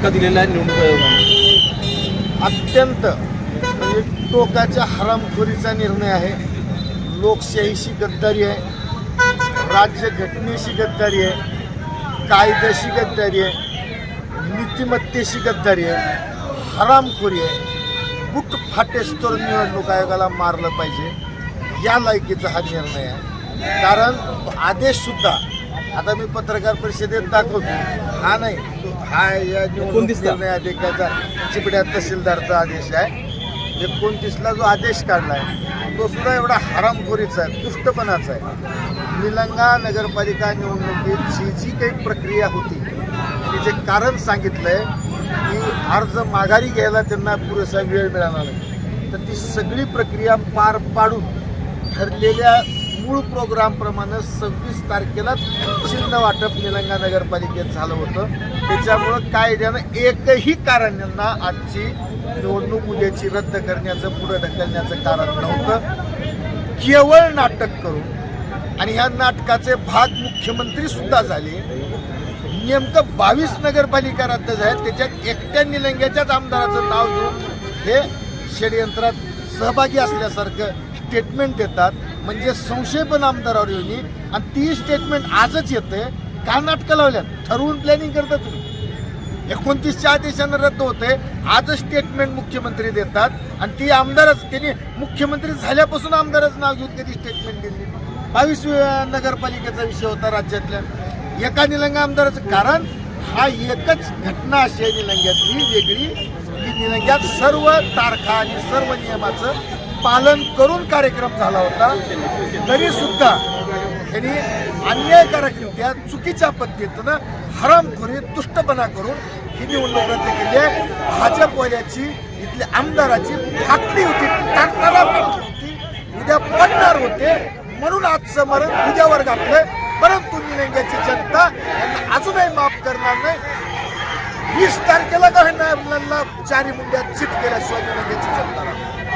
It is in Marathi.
धक्का दिलेला आहे निवडणूक आयोगाने. अत्यंत म्हणजे टोकाच्या हरामखोरीचा निर्णय आहे. लोकशाहीशी गद्दारी आहे. राज्यघटनेशी गद्दारी आहे. कायद्याशी गद्दारी आहे. नीतिमत्तेशी गद्दारी आहे. हरामखोरी आहे. बुक फाटेस्तोर निवडणूक आयोगाला मारलं पाहिजे. या लायकीचा हा निर्णय आहे. कारण आदेशसुद्धा आता मी पत्रकार परिषदेत दाखवतो. हा नाही. तो हा या निवडणूक. निर्णय अधिकाचा चिपड्या तहसीलदारचा आदेश आहे. एकोणतीसला जो आदेश काढला आहे तो सुद्धा एवढा हरामखोरीचा आहे दुष्टपणाचा आहे. निलंगा नगरपालिका निवडणुकीची जी काही प्रक्रिया होती जे कारण सांगितलंय की अर्ज माघारी घ्यायला त्यांना पुरेसा वेळ मिळाला नाही. तर ती सगळी प्रक्रिया पार पाडून ठरलेल्या मूळ प्रोग्रामप्रमाणे सव्वीस तारखेलाच चिन्ह वाटप निलंगा नगरपालिकेत झालं होतं. त्याच्यामुळं कायद्यानं एकही कारण्यांना आजची निवडणूक उद्याची रद्द करण्याचं पुढे ढकलण्याचं कारण नव्हतं. केवळ नाटक करून आणि ह्या नाटकाचे भाग मुख्यमंत्री सुद्धा झाले. नेमकं बावीस नगरपालिका रद्द झाल्या त्याच्यात एकट्या निलंग्याच्याच आमदाराचं नाव घेऊन हे षडयंत्रात सहभागी असल्यासारखं स्टेटमेंट देतात. म्हणजे संशय पण आमदारावर येऊन आणि ती स्टेटमेंट आजच येते का नाटकं लावल्यात. ठरवून प्लॅनिंग करतात तुम्ही. एकोणतीसच्या आदेशानं रद्द होते आजच स्टेटमेंट मुख्यमंत्री देतात. आणि ती आमदारच त्यांनी मुख्यमंत्री झाल्यापासून आमदारच नाव घेऊन कधी स्टेटमेंट दिली बावीस नगरपालिकेचा विषय होता राज्यातल्या. एका निलंगा आमदाराचं कारण हा एकच घटना अशी आहे निलंग्यातली वेगळी. की निलंग्यात सर्व तारखा आणि सर्व नियमाचं पालन करून कार्यक्रम झाला होता. तरी सुद्धा त्यांनी अन्यायकारकरित्या चुकीच्या पद्धतीनं हरामखोरी दुष्टपणा करून ही निवडणूक रद्द केली आहे. भाजपवाल्याची इथल्या आमदाराची फाटली होती टाकताना फाटली होती. उद्या पडणार होते म्हणून आजचं मरण उद्यावर घातलंय परंतु निलंग्याची जनता यांना अजूनही माफ करणार नाही. वीस तारखेला काही नाही मुलांना चारी मुंड्यात चित केल्याशिवाय निलंग्याची जनता राहणार.